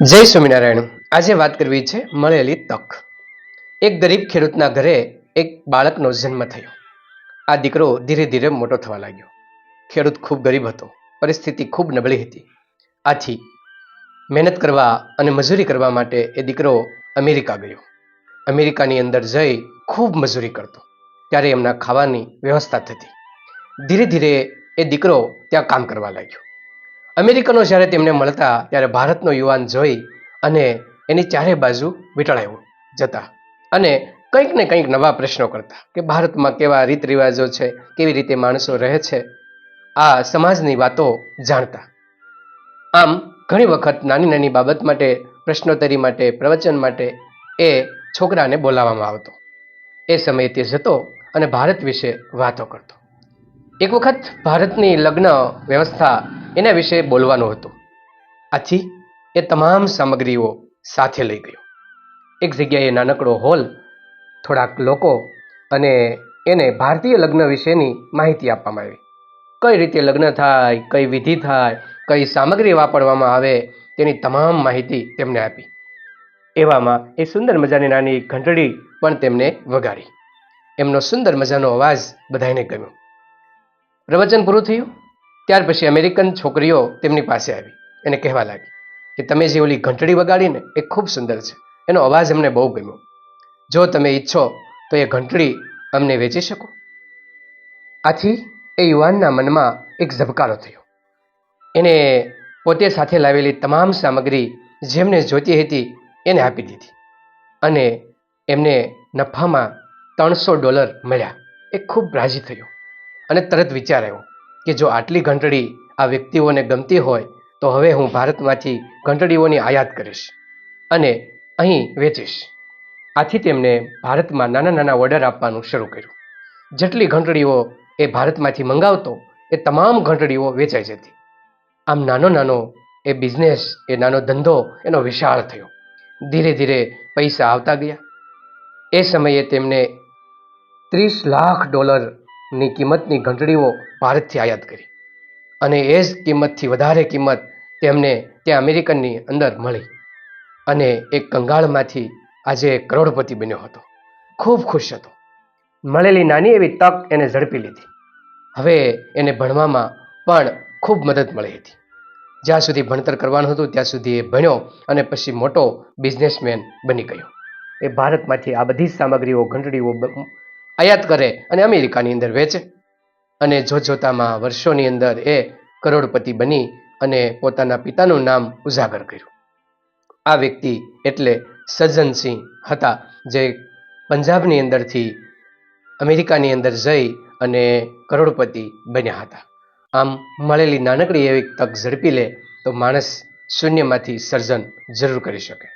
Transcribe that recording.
જય સ્વામિનારાયણ. આજે વાત કરવી છે મળેલી તક. એક ગરીબ ખેડૂતના ઘરે એક બાળકનો જન્મ થયો. આ દીકરો ધીરે ધીરે મોટો થવા લાગ્યો. ખેડૂત ખૂબ ગરીબ હતો. પરિસ્થિતિ ખૂબ નબળી હતી. આથી મહેનત કરવા અને મજૂરી કરવા માટે એ દીકરો અમેરિકા ગયો. અમેરિકાની અંદર જઈ ખૂબ મજૂરી કરતો. ત્યારે એમના ખાવાની વ્યવસ્થા થતી. ધીરે ધીરે એ દીકરો ત્યાં કામ કરવા લાગ્યો. અમેરિકનો જ્યારે તેમને મળતા ત્યારે ભારતનો યુવાન જોઈ અને એની ચારે બાજુ વીંટળાયો જતા અને કંઈક ને કંઈક નવા પ્રશ્નો કરતા કે ભારતમાં કેવા રીત રિવાજો છે, કેવી રીતે માણસો રહે છે, આ સમાજની વાતો જાણતા. આમ ઘણી વખત નાની નાની બાબત માટે, પ્રશ્નોત્તરી માટે, પ્રવચન માટે એ છોકરાને બોલાવવામાં આવતો. એ સમયે તે જતો અને ભારત વિશે વાતો કરતો. એક વખત ભારતની લગ્ન વ્યવસ્થા એના વિશે બોલવાનું હતું. આથી એ તમામ સામગ્રીઓ સાથે લઈ ગયો. એક જગ્યાએ નાનકડો હોલ, થોડાક લોકો અને એને ભારતીય લગ્ન વિશેની માહિતી આપવામાં આવી. કઈ રીતે લગ્ન થાય, કઈ વિધિ થાય, કઈ સામગ્રી વાપરવામાં આવે તેની તમામ માહિતી તેમને આપી. એવામાં એ સુંદર મજાની નાની ઘંટડી પણ તેમને વગાડી. એમનો સુંદર મજાનો અવાજ બધાને ગમ્યો. પ્રવચન પૂરું થયું? ત્યાર પછી અમેરિકન છોકરીઓ તેમની પાસે આવી. એને કહેવા લાગી કે તમે જે ઓલી ઘંટડી વગાડીને, એ ખૂબ સુંદર છે. એનો અવાજ અમને બહુ ગમ્યો. જો તમે ઈચ્છો તો એ ઘંટડી અમને વેચી શકો. આથી એ યુવાનના મનમાં એક ઝબકારો થયો. એને પોતે સાથે લાવેલી તમામ સામગ્રી જેમને જોતી હતી, એને આપી દીધી. અને એમને નફામાં ત્રણસો ડોલર મળ્યા. એ ખૂબ રાજી થયો અને તરત વિચાર આવ્યો કે જો આટલી ઘંટડી આ વ્યક્તિઓને ગમતી હોય, તો હવે હું ભારતમાંથી ઘંટડીઓની આયાત કરીશ અને અહીં વેચીશ. આથી તેમને ભારતમાં નાના નાના ઓર્ડર આપવાનું શરૂ કર્યું. જેટલી ઘંટડીઓ એ ભારતમાંથી મંગાવતો, એ તમામ ઘંટડીઓ વેચાઈ જતી. આમ નાનો નાનો એ બિઝનેસ, એ નાનો ધંધો, એનો વિશાળ થયો. ધીરે ધીરે પૈસા આવતા ગયા. એ સમયે તેમને ત્રીસ લાખ ડોલરની કિંમતની ઘંટડીઓ ભારતથી આયાત કરી. અને એ જ કિંમતથી વધારે કિંમત તેમને ત્યાં અમેરિકનની અંદર મળી. અને એક કંગાળમાંથી આજે કરોડપતિ બન્યો હતો. ખૂબ ખુશ હતો. મળેલી નાની એવી તક એને ઝડપી લીધી. હવે એને ભણવામાં પણ ખૂબ મદદ મળી હતી. જ્યાં સુધી ભણતર કરવાનું હતું, ત્યાં સુધી એ ભણ્યો અને પછી મોટો બિઝનેસમેન બની ગયો. એ ભારતમાંથી આ બધી સામગ્રીઓ, ઘંટડીઓ આયાત કરે અને અમેરિકાની અંદર વેચે. અને જોતજોતામાં વર્ષોની અંદર એ કરોડપતિ બની અને પોતાના પિતાનું નામ ઉજાગર કર્યું. આ વ્યક્તિ એટલે સજ્જનસિંહ હતા, જે પંજાબની અંદરથી અમેરિકાની અંદર જઈ અને કરોડપતિ બન્યા હતા. આમ મળેલી નાનકડી એવી તક ઝડપી લે તો માણસ શૂન્યમાંથી સર્જન જરૂર કરી શકે.